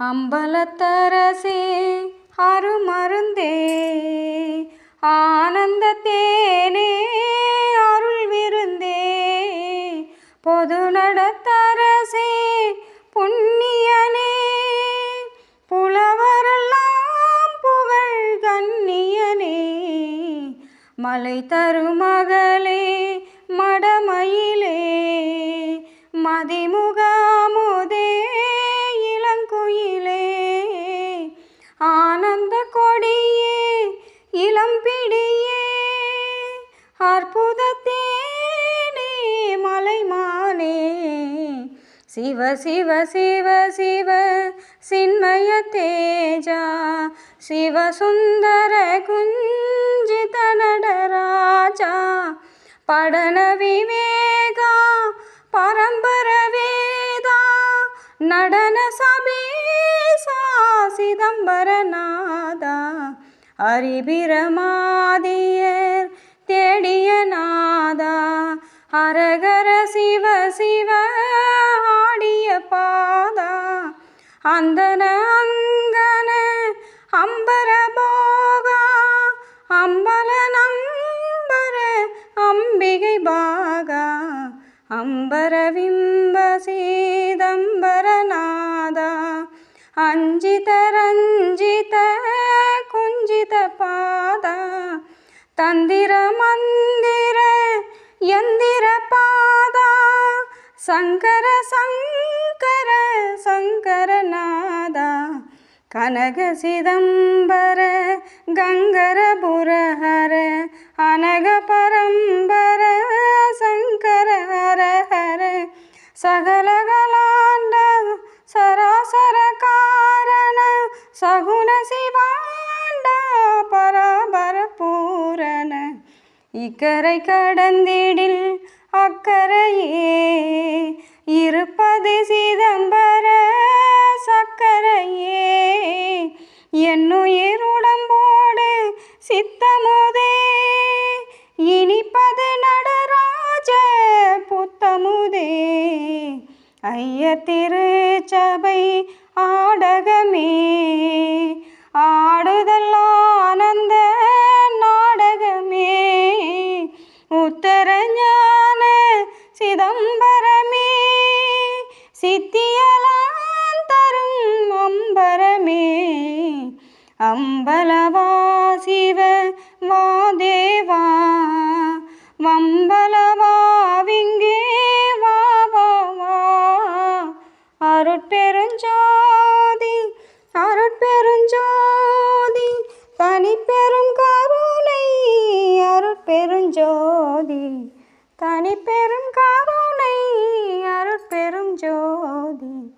அம்பலத்தரசே அருமருந்தே ஆனந்த தேனே அருள் விருந்தே பொது நடத்தரசே புண்ணியனே புலவரெல்லாம் புகழ் கண்ணியனே. மலை தருமகளே மடமயிலே மதிமு அற்புதத்தேனே மலைமானே. சிவ சிவ சிவ சிவ சின்மய தேஜா. சிவ சுந்தர குஞ்சித நடராஜா. படன விவேகா பரம்பர வேதா. நடன சபேசா சிதம்பரநாதா. அரிபிரமாதியர் அரகர சிவ சிவ ஆடிய பாதா. அந்தன அங்கன அம்பர போகா. அம்பல நம்பர அம்பிகை பாகா. அம்பர விம்ப சீதம்பரநாதா அஞ்சித ரஞ்சித குஞ்சித பாதா. தந்திர மந்திர யந்திர பாதா சங்கர சங்கர சங்கரநாதா கனக சிதம்பர கங்கர புரஹர அனக பரம்பர சங்கர ஹர ஹர சகலகலாண்ட சராசர காரண சகுன சிவாண்ட இக்கரை கடந்திடில் அக்கரையே. இருப்பது சிதம்பர சக்கரையே. என்னுயிர் உடம்போடு சித்தமுதே. இனிப்பது நடராஜ புத்தமுதே. ஐய திருச்சபை ஆடகமே. அம்பலவா சிவ வா தேவா வம்பலவா விங்கே வா. வா வா அருட்பெருஞ்சோதி அருட்பெருஞ்சோதி தனிப்பெரும் கருணை அருட்பெருஞ்சோதி. தனிப்பெரும் கருணை அருட்பெரும் ஜோதி